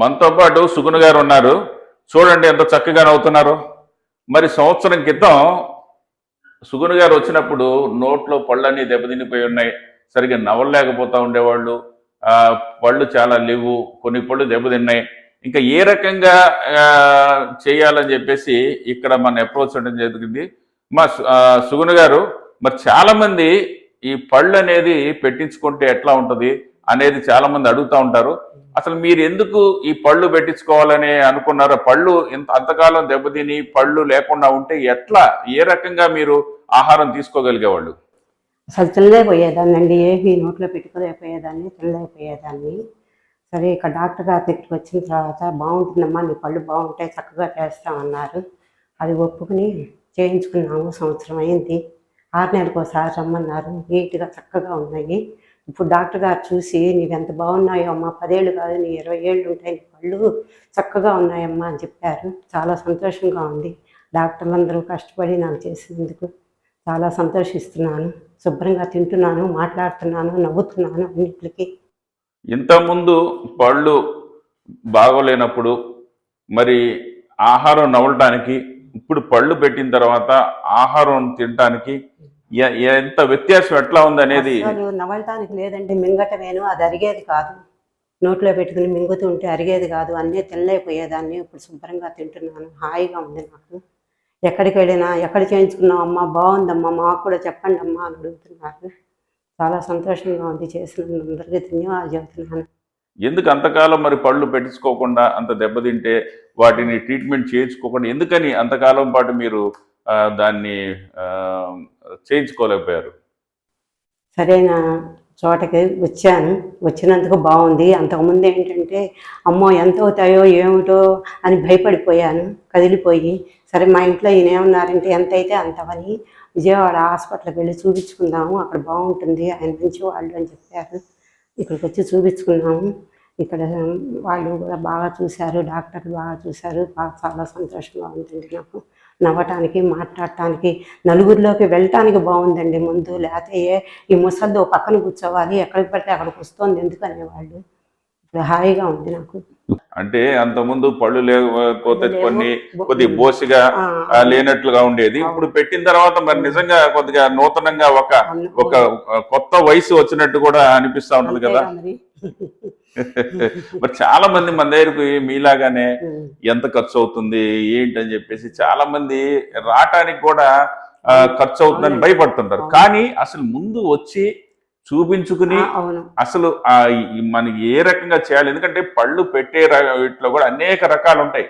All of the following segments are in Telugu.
మనతో పాటు సుగుణ గారు ఉన్నారు. చూడండి ఎంత చక్కగా నవ్వుతున్నారు. మరి సంవత్సరం క్రితం సుగుణ గారు వచ్చినప్పుడు నోట్లో పళ్ళన్నీ దెబ్బతినిపోయి ఉన్నాయి. సరిగ్గా నవ్వలేకపోతూ ఉండేవాళ్ళు. పళ్ళు చాలా లేవు. కొన్ని పళ్ళు దెబ్బతిన్నాయి. ఇంకా ఏ రకంగా చేయాలని చెప్పేసి ఇక్కడ మన అప్రోచ్ చేయడం జరిగింది. మా సుగుణ గారు మరి చాలామంది ఈ పళ్ళు అనేది పెట్టించుకుంటే ఎట్లా ఉంటుంది? అనేది చాలా మంది అడుగుతా ఉంటారు. అసలు మీరు ఎందుకు ఈ పళ్ళు పెట్టించుకోవాలని అనుకున్నారో పళ్ళు ఇంత అంతకాలం దెబ్బతిని పళ్ళు లేకుండా ఉంటే ఎట్లా ఏ రకంగా మీరు ఆహారం తీసుకోగలిగేవాళ్ళు? అసలు తినలేకపోయేదాన్ని అండి నోట్లో పెట్టుకోలేకపోయేదాన్ని తినలేకపోయేదాన్ని. సరే ఇక్కడ డాక్టర్ గారి దగ్గరికి వచ్చిన తర్వాత బాగుంటుందమ్మా నీ పళ్ళు బాగుంటాయి చక్కగా చేస్తామన్నారు. అది ఒప్పుకుని చేయించుకున్నాము సంవత్సరం అయింది. ఆరు నెలలకు ఒకసారి రమ్మన్నారు నీట్గా చక్కగా ఉన్నాయి. ఇప్పుడు డాక్టర్ గారు చూసి నీవెంత ఎంత బాగున్నాయో అమ్మా పదేళ్ళు కాదు నీ ఇరవై ఏళ్ళు ఉంటాయి నీ పళ్ళు చక్కగా ఉన్నాయమ్మా అని చెప్పారు. చాలా సంతోషంగా ఉంది. డాక్టర్లందరూ కష్టపడి నాకు చేసినందుకు చాలా సంతోషిస్తున్నాను. శుభ్రంగా తింటున్నాను మాట్లాడుతున్నాను నవ్వుతున్నాను అన్నిటికి. ఇంతకుముందు పళ్ళు బాగోలేనప్పుడు మరి ఆహారం నవ్వటానికి ఇప్పుడు పళ్ళు పెట్టిన తర్వాత ఆహారం తినటానికి ఎంత వ్యత్యాసం ఎట్లా ఉంది అనేది అసలు నవ్వటానికి లేదంటే మింగటమేను అది అరిగేది కాదు. నోట్లో పెట్టుకుని మింగుతూ ఉంటే అరిగేది కాదు అన్నీ తినలేకపోయేదాన్ని. ఇప్పుడు శుభ్రంగా తింటున్నాను హాయిగా ఉంది నాకు. ఎక్కడికి వెళ్ళినా ఎక్కడ చేయించుకున్నావు అమ్మా? బాగుందమ్మా మాకు కూడా చెప్పండి అమ్మా అని అడుగుతున్నారు. చాలా సంతోషంగా ఉంది చేసిన అందరికీ ధన్యవాదాలు చెబుతున్నాను. ఎందుకు అంతకాలం మరి పళ్ళు పెట్టించుకోకుండా అంత దెబ్బతింటే వాటిని ట్రీట్మెంట్ చేయించుకోకుండా ఎందుకని అంతకాలం పాటు మీరు దాన్ని ఆ, చేయించుకోలేకపోయారు. సరైన చోటకి వచ్చాను. వచ్చినందుకు బాగుంది. అంతకుముందు ఏంటంటే అమ్మో ఎంత అవుతాయో ఏమిటో అని భయపడిపోయాను కదిలిపోయి. సరే మా ఇంట్లో ఈయన ఏమన్నారంటే ఎంత అయితే అంతవని విజయవాడ హాస్పిటల్కి వెళ్ళి చూపించుకుందాము. అక్కడ బాగుంటుంది. ఆయన మంచి వాళ్ళు అని చెప్పారు. ఇక్కడికి వచ్చి చూపించుకున్నాము. ఇక్కడ వాళ్ళు కూడా బాగా చూశారు. డాక్టర్లు బాగా చూశారు. బాగా చాలా సంతోషంగా ఉంటుంది నాకు. నవ్వటానికి మాట్లాడటానికి నలుగురిలోకి వెళ్ళటానికి బాగుందండి ముందు. లేకపోతే ఈ ముసలిది పక్కన కూర్చోవాలి ఎక్కడికి పడితే అక్కడికి వస్తుంది ఎందుకు అనేవాళ్ళు ఇప్పుడు హాయిగా ఉంది నాకు. అంటే అంతకుముందు పళ్ళు లేకపోతే. కొన్ని కొద్ది బోసిగా లేనట్లుగా ఉండేది. ఇప్పుడు పెట్టిన తర్వాత మరి నిజంగా కొద్దిగా నూతనంగా ఒక. ఒక కొత్త వయసు వచ్చినట్టు కూడా అనిపిస్తా ఉంటది కదా. మరి. చాలా మంది మన దగ్గరకు మీలాగానే. ఎంత ఖర్చు అవుతుంది ఏంటి అని చెప్పేసి చాలా మంది రావటానికి కూడా ఖర్చు అవుతుందని. భయపడుతుంటారు. కానీ అసలు ముందు వచ్చి చూపించుకుని అసలు మనకి ఏ రకంగా చేయాలి ఎందుకంటే పళ్ళు పెట్టే వీటిలో కూడా అనేక రకాలు ఉంటాయి.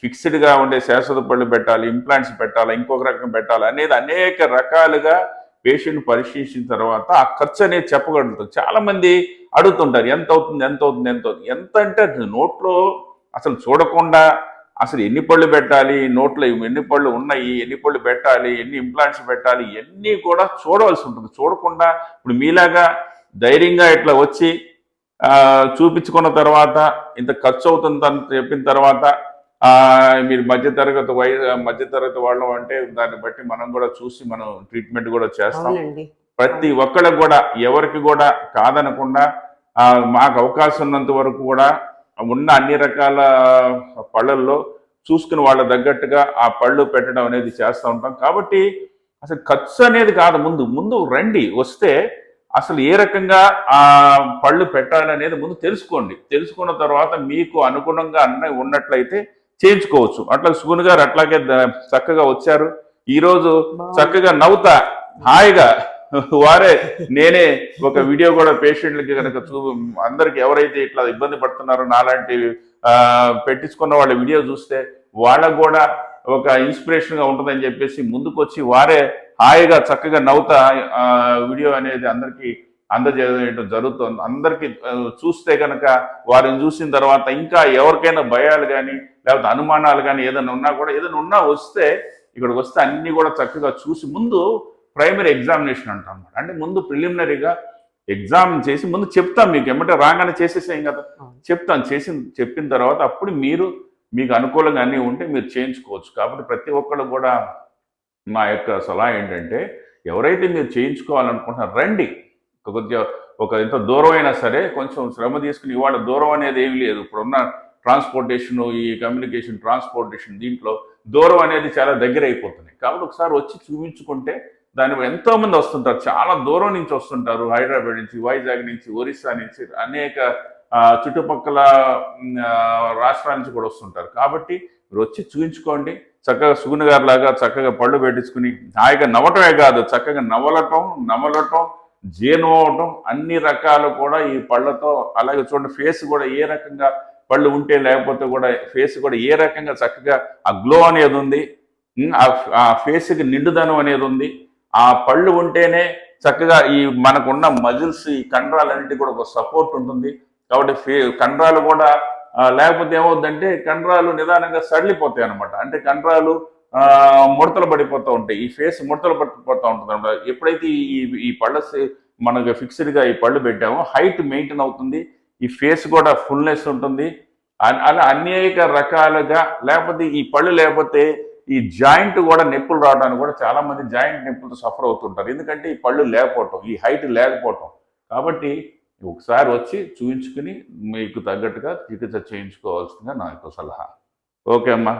ఫిక్స్డ్గా ఉండే శాశ్వత పళ్ళు పెట్టాలి ఇంప్లాంట్స్ పెట్టాలి ఇంకొక రకం పెట్టాలి అనేది అనేక రకాలుగా పేషెంట్ పరిశీలించిన తర్వాత ఆ ఖర్చు అనేది చెప్పగలుగుతాం. చాలామంది అడుగుతుంటారు ఎంత అవుతుంది ఎంత అవుతుంది ఎంత అవుతుంది? ఎంత అంటే అది నోట్లో అసలు చూడకుండా అసలు ఎన్ని పళ్ళు పెట్టాలి నోట్లో ఎన్ని పళ్ళు ఉన్నాయి ఎన్ని పళ్ళు పెట్టాలి ఎన్ని ఇంప్లాంట్స్ పెట్టాలి ఇవన్నీ కూడా చూడవలసి ఉంటుంది. చూడకుండా ఇప్పుడు మీలాగా ధైర్యంగా ఇట్లా వచ్చి చూపించుకున్న తర్వాత ఇంత ఖర్చు అవుతుంది అని చెప్పిన తర్వాత మీరు మధ్యతరగతి వై మధ్యతరగతి వాళ్ళం అంటే దాన్ని బట్టి మనం కూడా చూసి మనం ట్రీట్మెంట్ కూడా చేస్తాం. ప్రతి ఒక్కళ్ళకి కూడా ఎవరికి కూడా కాదనకుండా ఆ, మాకు అవకాశం ఉన్నంత వరకు కూడా ఉన్న అన్ని రకాల పళ్ళల్లో చూసుకుని వాళ్ళ తగ్గట్టుగా ఆ పళ్ళు పెట్టడం అనేది చేస్తూ ఉంటాం. కాబట్టి అసలు ఖర్చు అనేది కాదు. ముందు ముందు రండి. వస్తే అసలు ఏ రకంగా ఆ పళ్ళు పెట్టాలనేది ముందు తెలుసుకోండి. తెలుసుకున్న తర్వాత మీకు అనుగుణంగా అన్న ఉన్నట్లయితే చేయించుకోవచ్చు. అట్లా సుగుణ్ గారు అట్లాగే చక్కగా వచ్చారు. ఈ రోజు చక్కగా నవ్వుతా హాయిగా వారే నేనే ఒక వీడియో కూడా పేషెంట్లకి కనుక చూ అందరికి ఎవరైతే ఇట్లా ఇబ్బంది పడుతున్నారో నాలాంటి పెట్టించుకున్న వాళ్ళ వీడియో చూస్తే వాళ్ళకు కూడా ఒక ఇన్స్పిరేషన్గా ఉంటుందని చెప్పేసి ముందుకు వచ్చి వారే హాయిగా చక్కగా నవ్వుతా ఆ, వీడియో అనేది అందరికీ అందజేయడం జరుగుతుంది. అందరికీ చూస్తే కనుక వారిని చూసిన తర్వాత ఇంకా ఎవరికైనా భయాలు కానీ లేకపోతే అనుమానాలు కానీ ఏదైనా ఉన్నా కూడా ఏదైనా ఉన్నా వస్తే ఇక్కడికి వస్తే అన్ని కూడా చక్కగా చూసి ముందు ప్రైమరీ ఎగ్జామినేషన్ అంటాం అన్నమాట. అంటే ముందు ప్రిలిమినరీగా ఎగ్జామ్ చేసి ముందు చెప్తాం మీకు. ఏమంటే రాగానే చేసేసాం కదా. చెప్తాం. చేసి చెప్పిన తర్వాత అప్పుడు మీరు మీకు అనుకూలంగా అన్నీ ఉంటే మీరు చేయించుకోవచ్చు. కాబట్టి ప్రతి ఒక్కళ్ళు కూడా మా యొక్క సలహా ఏంటంటే ఎవరైతే మీరు చేయించుకోవాలనుకుంటున్నారో రండి. కొద్దిగా ఒక ఎంత దూరం అయినా సరే కొంచెం శ్రమ తీసుకుని ఇవాళ దూరం అనేది ఏమీ లేదు. ఇప్పుడున్న ట్రాన్స్పోర్టేషన్ ఈ కమ్యూనికేషన్ ట్రాన్స్పోర్టేషన్ దీంట్లో దూరం అనేది చాలా దగ్గర అయిపోతుంది కాబట్టి ఒకసారి వచ్చి చూపించుకుంటే దాని ఎంతోమంది వస్తుంటారు. చాలా దూరం నుంచి వస్తుంటారు. హైదరాబాద్ నుంచి వైజాగ్ నుంచి ఒరిస్సా నుంచి అనేక చుట్టుపక్కల రాష్ట్రాల నుంచి కూడా వస్తుంటారు. కాబట్టి మీరు వచ్చి చూపించుకోండి. చక్కగా సుగుణ గారి లాగా చక్కగా పళ్ళు పెట్టించుకుని హాయిగా నవ్వటమే కాదు చక్కగా నవలటం నమలటం జీర్ణం అవటం అన్ని రకాలు కూడా ఈ పళ్ళతో అలాగే చూడండి ఫేస్ కూడా ఏ రకంగా పళ్ళు ఉంటే లేకపోతే కూడా ఫేస్ కూడా ఏ రకంగా చక్కగా ఆ గ్లో అనేది ఉంది ఆ- ఆ ఫేస్కి నిండుదనం అనేది ఉంది ఆ పళ్ళు ఉంటేనే చక్కగా ఈ మనకున్న మజిల్స్ ఈ కండరాలన్నిటి కూడా ఒక సపోర్ట్ ఉంటుంది. కాబట్టి ఫే కండరాలు కూడా లేకపోతే ఏమవుద్దంటే కండరాలు నిదానంగా సడలిపోతాయి అనమాట అంటే కండరాలు ముడతలు పడిపోతూ ఉంటాయి. ఈ ఫేస్ ముడతలు పడిపోతూ ఉంటుంది అనమాట ఎప్పుడైతే ఈ ఈ పళ్ళ మనకు ఫిక్స్డ్గా ఈ పళ్ళు పెట్టామో హైట్ మెయింటైన్ అవుతుంది. ఈ ఫేస్ కూడా ఫుల్నెస్ ఉంటుంది. అలా అనేక రకాలుగా లేకపోతే ఈ పళ్ళు లేకపోతే ఈ జాయింట్ కూడా నొప్పులు రావడానికి కూడా చాలా మంది జాయింట్ నొప్పులతో సఫర్ అవుతుంటారు. ఎందుకంటే ఈ పళ్ళు లేకపోవటం ఈ హైట్ లేకపోవటం. కాబట్టి ఒకసారి వచ్చి చూపించుకుని మీకు తగ్గట్టుగా చికిత్స చేయించుకోవాల్సిందిగా నా యొక్క సలహా. ఓకే అమ్మా?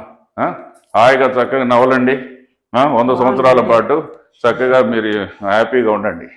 హాయిగా చక్కగా నవ్వలండి? వంద సంవత్సరాల పాటు చక్కగా మీరు హ్యాపీగా ఉండండి.